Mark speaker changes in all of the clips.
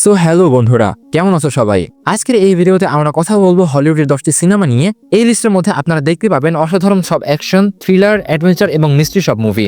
Speaker 1: So hello বন্ধুরা। কেমন আছো সবাই? আজকের এই ভিডিওতে আমরা কথা বলব হলিউডের দশটি সিনেমা নিয়ে। এই লিস্টের মধ্যে আপনারা দেখতে পাবেন অসাধারণ সব অ্যাকশন, থ্রিলার, অ্যাডভেঞ্চার এবং মিস্ট্রি সব মুভি।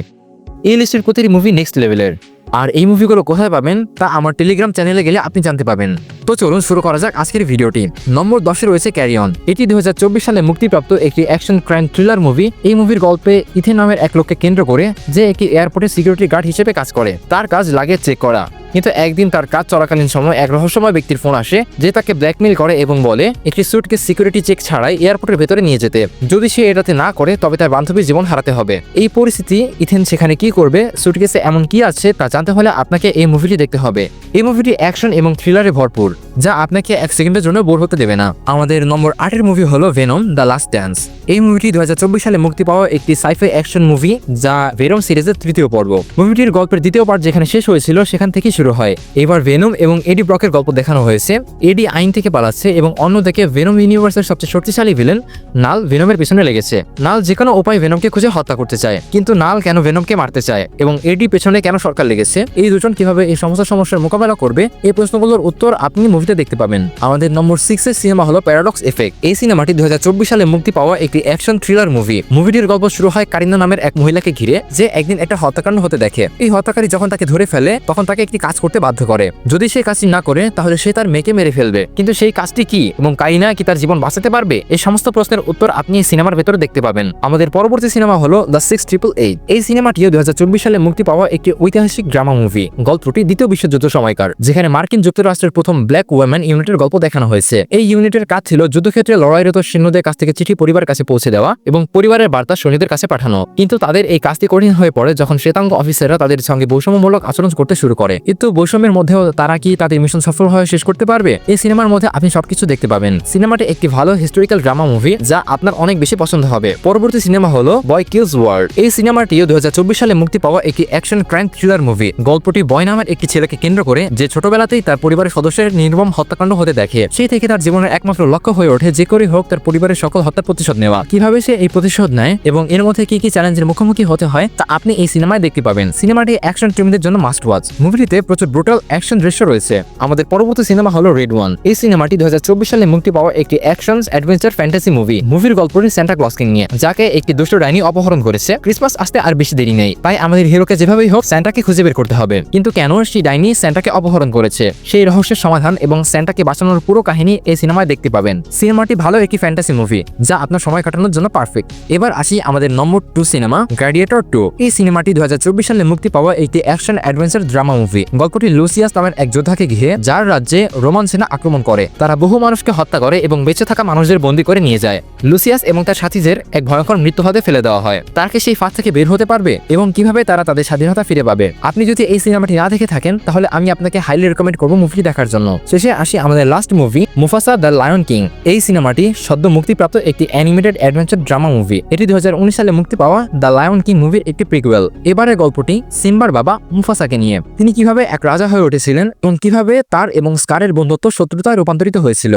Speaker 1: এই লিস্টের প্রতিটি মুভি নেক্সট লেভেলের। আর এই মুভিগুলো কোথায় পাবেন তা আমার টেলিগ্রাম চ্যানেলে গেলে আপনি জানতে পাবেন। তো চলুন শুরু করা যাক আজকের ভিডিওটি। নম্বর দশে রয়েছে ক্যারিয়ন এটি দু হাজার চব্বিশ সালে মুক্তিপ্রাপ্ত একটি অ্যাকশন ক্রাইম থ্রিলার মুভি। এই মুভির গল্পে ইথে নামের এক লোককে কেন্দ্র করে যে একটি এয়ারপোর্টে সিকিউরিটি গার্ড হিসেবে কাজ করে। তার কাজ লাগে চেক করা। কিন্তু একদিন তার কাজ চলাকালীন সময় এক রহস্যময় ব্যক্তির ফোন আসে যে তাকে ব্ল্যাকমেল করে এবং বলে, একটি সুটকে সিকিউরিটি চেক ছাড়াই এয়ারপোর্টের ভেতরে নিয়ে যেতে। যদি সে এটাতে না করে, তবে তার বান্ধবীর জীবন হারাতে হবে। এই পরিস্থিতি, ইথেন সেখানে কি করবে সুটকেসে এমন কি আছে, তা জানতে হলে আপনাকে এই মুভিটি দেখতে হবে। এই মুভিটি অ্যাকশন এবং থ্রিলারে ভরপুর। যা আপনাকে এক সেকেন্ডের জন্য বোর হতে দেবে না। আমাদের নম্বর আটের মুভি হলো ভেনম দ্য লাস্ট ড্যান্স এই মুভিটি দুহাজার চব্বিশ সালে মুক্তি পাওয়া একটি সাইফাই অ্যাকশন মুভি যা ভেনম সিরিজের তৃতীয় পর্ব। মুভিটির গল্পের দ্বিতীয় পার্ট যেখানে শেষ হয়েছিল, সেখান থেকে শুরু হয়। এবার ভেনম এবং এডি ব্রকের গল্প দেখানো হয়েছে। এডি আইন থেকে পালাচ্ছে এবং অন্যদিকে ভেনম ইউনিভার্সের সবচেয়ে শক্তিশালী ভিলেন নাল ভেনমের পেছনে লেগেছে। নাল যে কোনো উপায় ভেনমকে খুঁজে হত্যা করতে চায়, কিন্তু নাল কেন ভেনমকে মারতে চায় এবং এডি পেছনে কেন সরকার লেগেছে? এই দুজন কীভাবে এই সমস্ত সমস্যার মোকাবেলা করবে? এই প্রশ্নগুলোর উত্তর আপনি মুভিতে দেখতে পাবেন। আমাদের নম্বর সিক্স এর সিনেমা হলো প্যারাডক্স এফেক্ট এই সিনেমাটি দু সালে মুক্তি পাওয়া একটি অ্যাকশন থ্রিলার মুভি মুভিটির গল্প শুরু হয় কারিনা নামের এক মহিলাকে ঘিরে, যে একদিন একটা হত্যাকাণ্ড হতে দেখে। এই হত্যাকারী যখন তাকে ধরে ফেলে, তখন তাকে একটি কাজ করতে বাধ্য করে। যদি সে কাজটি না করে, তাহলে সে তার মেয়েকে মেরে ফেলবে। কিন্তু সেই কাজটি কি এবং কারিনা কি তার জীবন বাঁচাতে পারবে? এই সমস্ত প্রশ্নের উত্তর আপনি এই সিনেমার ভেতরে দেখতে পাবেন। আমাদের পরবর্তী সিনেমা হলো দ্য সিক্স ট্রিপল এইট এই সিনেমাটিও দুই হাজার চব্বিশ সালে মুক্তি পাওয়া একটি ঐতিহাসিক ড্রামা মুভি গল্পটি দ্বিতীয় বিশ্বযুদ্ধ সময়কার, যেখানে মার্কিন যুক্তরাষ্ট্রের প্রথম ব্ল্যাক ওয়ামেন ইউনিটের গল্প দেখানো হয়েছে। এই ইউনিটের কাজ ছিল যুদ্ধক্ষেত্রে লড়াইরত সৈন্যদের কাছ থেকে চিঠি পরিবার কাছে পৌঁছে দেওয়া এবং পরিবারের বার্তা সৈন্যদের কাছে পাঠানো। কিন্তু তাদের এই কাজটি কঠিন হয়ে পড়ে যখন শ্বেতাঙ্গ অফিসাররা তাদের সঙ্গে বৈষম্যমূলক আচরণ করতে শুরু করে। কিন্তু বৈষম্যের মধ্যেও তারা কি তাদের মিশন সফল হয়ে শেষ করতে পারবে? এই সিনেমার মধ্যে আপনি সবকিছু দেখতে পাবেন। সিনেমাটি একটি ভালো হিস্টোরিক্যাল ড্রামা মুভি যা আপনার অনেক বেশি পছন্দ হবে। পরবর্তী সিনেমা হলো বয় কিলস ওয়ার্ল্ড এই সিনেমাটিও দু সালে মুক্তি পাওয়া একটি অ্যাকশন ক্রাইম থ্রিলার মুভি গল্পটি বয় নামের একটি ছেলেকে কেন্দ্র করে যে ছোটবেলাতেই তার পরিবারের সদস্যের নির্মম হত্যাকাণ্ড হতে দেখে। সেই থেকে তার জীবনের একমাত্র লক্ষ্য হয়ে ওঠে যে করে হোক তার পরিবারের সকল হত্যার প্রতিশোধ নেওয়া। কীভাবে সে এই প্রতিশোধ নেয় এবং এর মধ্যে কি কি চ্যালেঞ্জের মুখোমুখি হতে হয় তা আপনি এই সিনেমায় দেখতে পাবেন। সিনেমাটি অ্যাকশন প্রেমীদের জন্য মাস্ট ওয়াচ মুভিটিতে প্রচুর ব্রুটাল অ্যাকশন দৃশ্য রয়েছে। আমাদের পরবর্তী সিনেমা হলো রেড ওয়ান এই সিনেমাটি দু সালে মুক্তি পাওয়া একটি অ্যাকশন অ্যাডভেঞ্চার ফ্যান্টাসি মুভি মুভির গল্পটি সেন্টা ক্লসকে নিয়ে, যাকে একটি দুষ্ট ডাইনি অপহরণ করেছে। ক্রিসমাস আসতে আর বেশি দেরি নেই। তাই আমাদের হিরোকে যেভাবেই হোক স্যান্টাকে খুঁজে বের করতে হবে। কিন্তু কেন সেই ডাইনি স্যান্টাকে অপহরণ করেছে? সেই রহস্যের সমাধান এবং স্যান্টাকে বাঁচানোর পুরো কাহিনী এই সিনেমায় দেখতে পাবেন। সিনেমাটি ভালো একটি ফ্যান্টাসি মুভি যা আপনার সময় কাটানোর জন্য পারফেক্ট এবার আসি আমাদের number two cinema Gladiator two এই সিনেমাটি দুই হাজার চব্বিশ সালে মুক্তি পাওয়া একটি অ্যাকশন অ্যাডভেঞ্চার ড্রামা মুভি গল্পটি লুসিয়াস নামের এক যোদ্ধাকে ঘিরে, যার রাজ্যে রোমান সেনা আক্রমণ করে। তারা বহু মানুষকে হত্যা করে এবং বেঁচে থাকা মানুষদের বন্দী করে নিয়ে যায়। লুসিয়াস এবং তার সাথীদের এক ভয়ঙ্কর মৃত্যু হাতে ফেলে দেওয়া হয়। তার কি সেই ফাঁদ থেকে বের হতে পারবে? এবং কীভাবে তারা তাদের স্বাধীনতা ফিরে পাবে? আপনি যদি এই সিনেমাটি না দেখে থাকেন, তাহলে আমি আপনাকে হাইলি রেকমেন্ড করব মুভিটি দেখার জন্য। শেষে আসি আমাদের last movie Mufasa the lion king এই সিনেমাটি সদ্য মুক্তিপ্রাপ্ত একটি অ্যানিমেটেড অ্যাডভেঞ্চার ড্রামা মুভি এটি দুই হাজার উনিশ সালে মুক্তি পাওয়া দ্য লায়ন কিং মুভির একটি প্রিকুয়েল এবারের গল্পটি সিম্বার বাবা মুফাসাকে নিয়ে। তিনি কীভাবে এক রাজা হয়ে উঠেছিলেন এবং কীভাবে তার এবং স্কারের বন্ধুত্ব শত্রুতায় রূপান্তরিত হয়েছিল,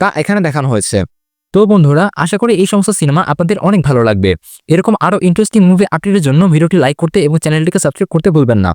Speaker 1: তা এখানে দেখানো হয়েছে। তো বন্ধুরা, আশা করি এই সমস্ত সিনেমা আপনাদের অনেক ভালো লাগবে। এরকম আরও ইন্টারেস্টিং মুভি আপডেটের জন্য ভিডিওটি লাইক করতে এবং চ্যানেলটিকে সাবস্ক্রাইব করতে ভুলবেন না।